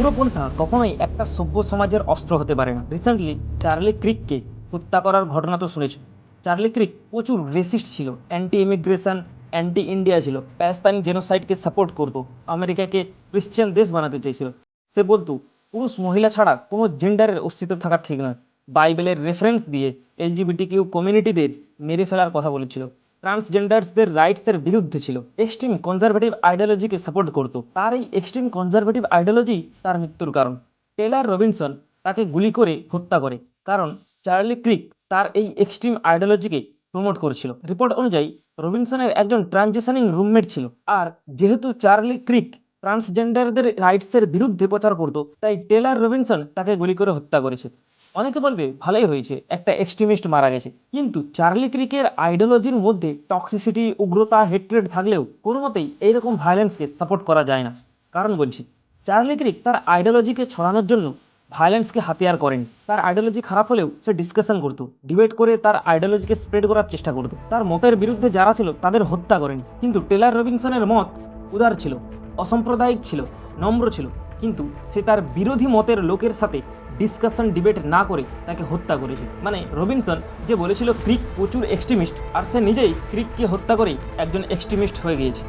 উগ্রপন্থা কখনোই একটা সভ্য সমাজের অস্ত্র হতে পারে না। রিসেন্টলি চার্লি ক্রিককে হত্যা করার ঘটনা তো শুনেছ। চার্লি ক্রিক প্রচুর রেসিস্ট ছিল অ্যান্টি ইমিগ্রেশন অ্যান্টি ইন্ডিয়া ছিল প্যালেস্তাইন জেনোসাইডকে সাপোর্ট করতো, আমেরিকাকে ক্রিশ্চিয়ান দেশ বানাতে চেয়েছিল সে বলতো, পুরুষ মহিলা ছাড়া কোনো জেন্ডারের অস্তিত্ব থাকা ঠিক নয়। বাইবেলের রেফারেন্স দিয়ে এলজিবিটি কিউ কমিউনিটিদের মেরে ফেলার কথা বলেছিল। ট্রান্সজেন্ডার্সদের রাইটসের বিরুদ্ধে ছিল। এক্সট্রিম কনজারভেটিভ আইডিওলজিকে সাপোর্ট করতো। তার এই এক্সট্রিম কনজারভেটিভ আইডিওলজি তার মৃত্যুর কারণ। টেলার রবিনসন তাকে গুলি করে হত্যা করে, কারণ চার্লি ক্রিক তার এই এক্সট্রিম আইডিওলজিকে প্রমোট করেছিল। রিপোর্ট অনুযায়ী, রবিনসনের একজন ট্রানজিশনিং রুমমেট ছিল। আর যেহেতু চার্লি ক্রিক ট্রান্সজেন্ডারদের রাইটসের বিরুদ্ধে প্রচার করতো, তাই টেলার রবিনসন তাকে গুলি করে হত্যা করেছে। অনেকে বলবে, ভালোই হয়েছে, একটা এক্সট্রিমিস্ট মারা গেছে। কিন্তু চার্লি ক্রিকের আইডিওলজির মধ্যে টক্সিসিটি উগ্রতা হেট্রেড থাকলেও কোনো মতেই এইরকম ভায়োলেন্সকে সাপোর্ট করা যায় না। কারণ বলছি চার্লি ক্রিক তার আইডিওলজিকে ছড়ানোর জন্য ভায়োলেন্সকে হাতিয়ার করেনি। তার আইডিওলজি খারাপ হলেও সে ডিসকাশন করতো ডিবেট করে তার আইডিওলজিকে স্প্রেড করার চেষ্টা করতো। তার মতের বিরুদ্ধে যারা ছিল, তাদের হত্যা করেনি। কিন্তু টেলার রবিনসনের মত উদার ছিল, অসাম্প্রদায়িক ছিল, নম্র ছিল। কিন্তু সে তার বিরোধী মতের লোকের সাথে ডিসকাশন ডিবেট না করে তাকে হত্যা করেছে। মানে রবিনসন যে বলেছিল, ক্রিক প্রচুর এক্সট্রিমিস্ট আর সে নিজেই ক্রিককে হত্যা করে একজন এক্সট্রিমিস্ট হয়ে গিয়েছে।